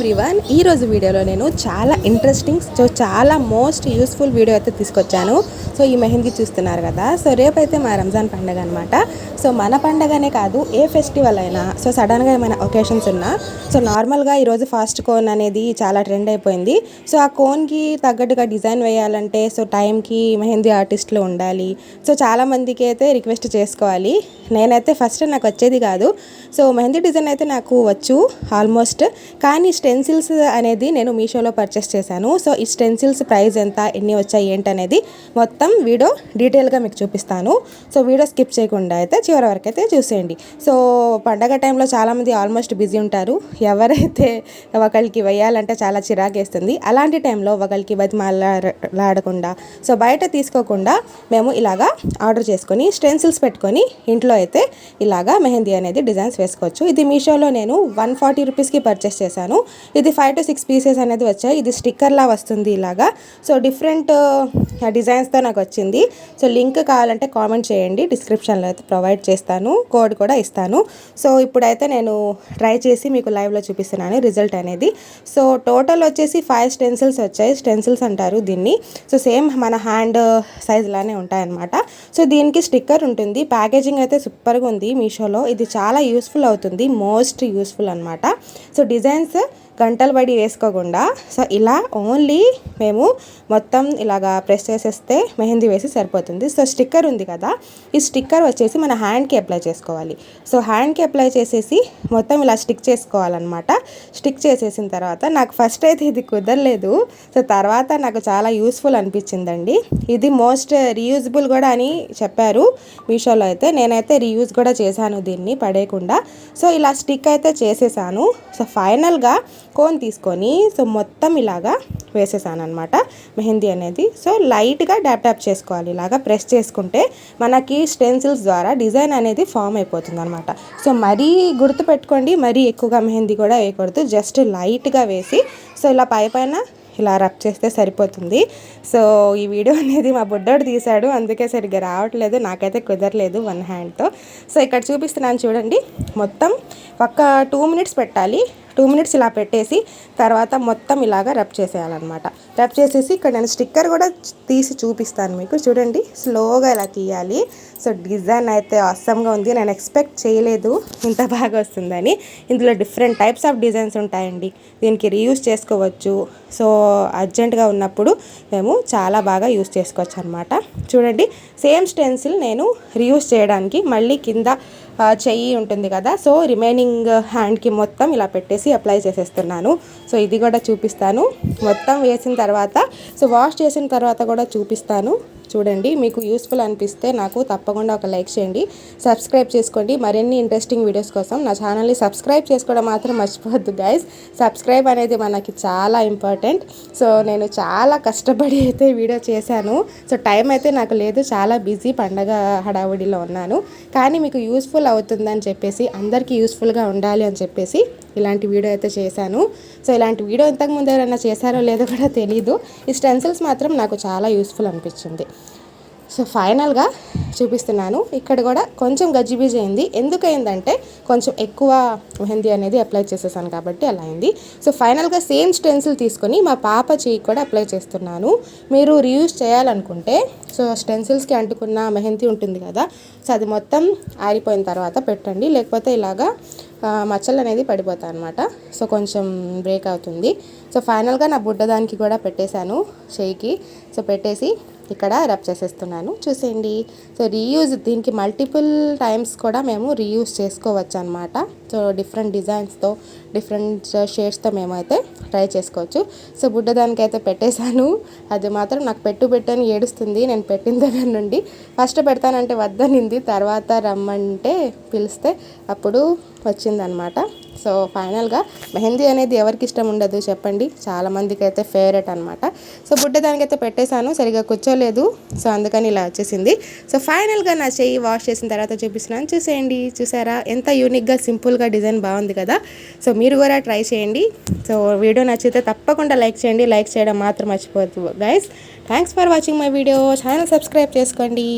Everyone ఈ రోజు వీడియోలో నేను చాలా ఇంట్రెస్టింగ్ సో చాలా మోస్ట్ యూస్ఫుల్ వీడియో అయితే తీసుకొచ్చాను. సో ఈ మెహందీ చూస్తున్నారు కదా. సో రేపైతే మా రంజాన్ పండగ అనమాట సో మన పండగనే కాదు ఏ ఫెస్టివల్ అయినా సో సడన్గా ఏమైనా ఒకేషన్స్ ఉన్నా సో నార్మల్గా ఈరోజు ఫాస్ట్ కోన్ అనేది చాలా ట్రెండ్ అయిపోయింది. సో ఆ కోన్కి తగ్గట్టుగా డిజైన్ వేయాలంటే సో టైంకి మెహందీ ఆర్టిస్టులు ఉండాలి. సో చాలా మందికి అయితే రిక్వెస్ట్ చేసుకోవాలి. నేనైతే ఫస్ట్ నాకు వచ్చేది కాదు. సో మెహందీ డిజైన్ అయితే నాకు వచ్చు ఆల్మోస్ట్ కానీ స్టెన్సిల్స్ అనేది నేను మీషోలో పర్చేస్ చేశాను. సో ఈ స్టెన్సిల్స్ ప్రైస్ ఎంత ఎన్ని వచ్చాయి ఏంటనేది మొత్తం వీడియో డీటెయిల్గా మీకు చూపిస్తాను. సో వీడియో స్కిప్ చేయకుండా అయితే చివరి వరకు అయితే చూసేయండి. సో పండగ టైంలో చాలామంది ఆల్మోస్ట్ బిజీ ఉంటారు. ఎవరైతే ఒకరికి వేయాలంటే చాలా చిరాకేస్తుంది. అలాంటి టైంలో ఒకరికి బతిమాలాడకుండా సో బయట తీసుకోకుండా మేము ఇలాగా ఆర్డర్ చేసుకొని స్టెన్సిల్స్ పెట్టుకొని ఇంట్లో అయితే ఇలాగా మెహందీ అనేది డిజైన్స్ వేసుకోవచ్చు. ఇది మీషోలో నేను వన్ ఫార్టీ రూపీస్కి పర్చేస్ చేశాను. ఇది ఫైవ్ టు సిక్స్ పీసెస్ అనేది వచ్చాయి. ఇది స్టిక్కర్లా వస్తుంది ఇలాగా. సో డిఫరెంట్ డిజైన్స్తో నాకు వచ్చింది. సో లింక్ కావాలంటే కామెంట్ చేయండి. డిస్క్రిప్షన్లో అయితే ప్రొవైడ్ చేస్తాను. కోడ్ కూడా ఇస్తాను. సో ఇప్పుడైతే నేను ట్రై చేసి మీకు లైవ్లో చూపిస్తున్నాను రిజల్ట్ అనేది. సో టోటల్ వచ్చేసి ఫైవ్ స్టెన్సిల్స్ వచ్చాయి. స్టెన్సిల్స్ అంటారు దీన్ని. సో సేమ్ మన హ్యాండ్ సైజ్ uh, లానే ఉంటాయన్నమాట. సో దీనికి స్టిక్కర్ ఉంటుంది. ప్యాకేజింగ్ అయితే సూపర్గా ఉంది మీషోలో. ఇది చాలా యూస్ఫుల్ అవుతుంది. మోస్ట్ యూస్ఫుల్ అనమాట సో డిజైన్స్ గంటలు పడి వేసుకోకుండా సో ఇలా ఓన్లీ మేము మొత్తం ఇలాగా ప్రెస్ చేసేస్తే మెహందీ వేసి సరిపోతుంది. సో స్టిక్కర్ ఉంది కదా ఈ స్టిక్కర్ వచ్చేసి మన హ్యాండ్కి అప్లై చేసుకోవాలి. సో హ్యాండ్కి అప్లై చేసేసి మొత్తం ఇలా స్టిక్ చేసుకోవాలన్నమాట. స్టిక్ చేసేసిన తర్వాత నాకు ఫస్ట్ అయితే ఇది కుదరలేదు. సో తర్వాత నాకు చాలా యూస్ఫుల్ అనిపించిందండి. ఇది మోస్ట్ రీయూజబుల్ కూడా అని చెప్పారు మీషోలో అయితే. నేనైతే రీయూజ్ కూడా చేశాను దీన్ని పడేయకుండా. సో ఇలా స్టిక్ అయితే చేసేసాను. సో ఫైనల్గా కోన్ తీసుకొని సో మొత్తం ఇలాగా వేసేసాను అనమాట మెహందీ అనేది. సో లైట్గా డ్యాప్ డ్యాప్ చేసుకోవాలి. ఇలాగా ప్రెస్ చేసుకుంటే మనకి స్టెన్సిల్స్ ద్వారా డిజైన్ అనేది ఫామ్ అయిపోతుంది అనమాట సో మరీ గుర్తుపెట్టుకోండి మరీ ఎక్కువగా మెహందీ కూడా వేయకూడదు. జస్ట్ లైట్గా వేసి సో ఇలా పై పైన ఇలా రబ్ చేస్తే సరిపోతుంది. సో ఈ వీడియో అనేది మా బుడ్డోడు తీశాడు అందుకే సరిగ్గా రావట్లేదు. నాకైతే కుదరలేదు వన్ హ్యాండ్తో. సో ఇక్కడ చూపిస్తున్నాను చూడండి మొత్తం ఒక టూ మినిట్స్ పెట్టాలి. టూ మినిట్స్ ఇలా పెట్టేసి తర్వాత మొత్తం ఇలాగా రబ్ చేసేయాలన్నమాట. రబ్ చేసేసి ఇక్కడ నేను స్టిక్కర్ కూడా తీసి చూపిస్తాను మీకు. చూడండి స్లోగా ఇలా తీయాలి. సో డిజైన్ అయితే అస్సంగా ఉంది. నేను ఎక్స్పెక్ట్ చేయలేదు ఇంత బాగా వస్తుందని. ఇందులో డిఫరెంట్ టైప్స్ ఆఫ్ డిజైన్స్ ఉంటాయండి. దీనికి రీయూస్ చేసుకోవచ్చు. సో అర్జెంటుగా ఉన్నప్పుడు మేము చాలా బాగా యూస్ చేసుకోవచ్చు అనమాట చూడండి సేమ్ స్టెన్సిల్ నేను రీయూస్ చేయడానికి మళ్ళీ కింద చెయ్యి ఉంటుంది కదా. సో రిమైనింగ్ హ్యాండ్కి మొత్తం ఇలా పెట్టేసి అప్లై చేసేస్తున్నాను. సో ఇది కూడా చూపిస్తాను. మొత్తం వేసిన తర్వాత సో వాష్ చేసిన తర్వాత కూడా చూపిస్తాను. చూడండి మీకు యూస్ఫుల్ అనిపిస్తే నాకు తప్పకుండా ఒక లైక్ చేయండి. సబ్స్క్రైబ్ చేసుకోండి. మరిన్ని ఇంట్రెస్టింగ్ వీడియోస్ కోసం నా ఛానల్ని సబ్స్క్రైబ్ చేసుకోవడం మాత్రం మర్చిపోవద్దు గైస్ సబ్స్క్రైబ్ అనేది మనకి చాలా ఇంపార్టెంట్. సో నేను చాలా కష్టపడి అయితే వీడియో చేశాను. సో టైం అయితే నాకు లేదు. చాలా బిజీ పండగ హడావుడిలో ఉన్నాను. కానీ మీకు యూస్ఫుల్ అవుతుందని చెప్పేసి అందరికీ యూస్ఫుల్గా ఉండాలి అని చెప్పేసి ఇలాంటి వీడియో అయితే చేశాను. సో ఇలాంటి వీడియో ఇంతకుముందు ఎవరైనా చేశారో లేదో కూడా తెలీదు. ఈ స్టెన్సిల్స్ మాత్రం నాకు చాలా యూస్ఫుల్ అనిపించింది. సో ఫైనల్గా చూపిస్తున్నాను. ఇక్కడ కూడా కొంచెం గజిబిజి అయింది. ఎందుకు అయిందంటే కొంచెం ఎక్కువ మెహందీ అనేది అప్లై చేసేసాను కాబట్టి అలా అయింది. సో ఫైనల్గా సేమ్ స్టెన్సిల్ తీసుకొని మా పాప చేయి కూడా అప్లై చేస్తున్నాను. మీరు రీయూజ్ చేయాలనుకుంటే సో స్టెన్సిల్స్కి అంటుకున్న మెహందీ ఉంటుంది కదా సో అది మొత్తం ఆరిపోయిన తర్వాత పెట్టండి. లేకపోతే ఇలాగా మచ్చలు అనేది పడిపోతాయి అనమాట సో కొంచెం బ్రేక్ అవుతుంది. సో ఫైనల్గా నా బుడ్డ దానికి కూడా పెట్టేశాను చేయికి సో పెట్టేసి ఇక్కడ రబ్ చేసేస్తున్నాను. చూసేయండి. సో రీయూజ్ దీనికి మల్టిపుల్ టైమ్స్ కూడా మేము రీయూజ్ చేసుకోవచ్చు అనమాట సో డిఫరెంట్ డిజైన్స్తో డిఫరెంట్ షేడ్స్తో మేమైతే ట్రై చేసుకోవచ్చు. సో బుడ్డ దానికి అయితే పెట్టేశాను. అది మాత్రం నాకు పెట్టు పెట్టని ఏడుస్తుంది. నేను పెట్టిన దగ్గర నుండి ఫస్ట్ పెడతానంటే వద్దనింది. తర్వాత రమ్మంటే పిలిస్తే అప్పుడు వచ్చిందనమాట సో ఫైనల్గా మెహందీ అనేది ఎవరికి ఇష్టం ఉండదు చెప్పండి. చాలామందికి అయితే ఫేవరెట్ అనమాట సో బుడ్డ దానికైతే పెట్టేశాను సరిగా కూర్చోలేదు. సో అందుకని ఇలా వచ్చేసింది. సో ఫైనల్గా నా చెయ్యి వాష్ చేసిన తర్వాత చూపిస్తున్నాను. చూసేయండి చూసారా? ఎంత యూనిక్గా సింపుల్గా డిజైన్ బాగుంది కదా. సో మీరు కూడా ట్రై చేయండి. సో వీడియో నచ్చితే తప్పకుండా లైక్ చేయండి. లైక్ చేయడం మాత్రం మర్చిపోవద్దు guys thanks for watching my video channel subscribe చేసుకోండి.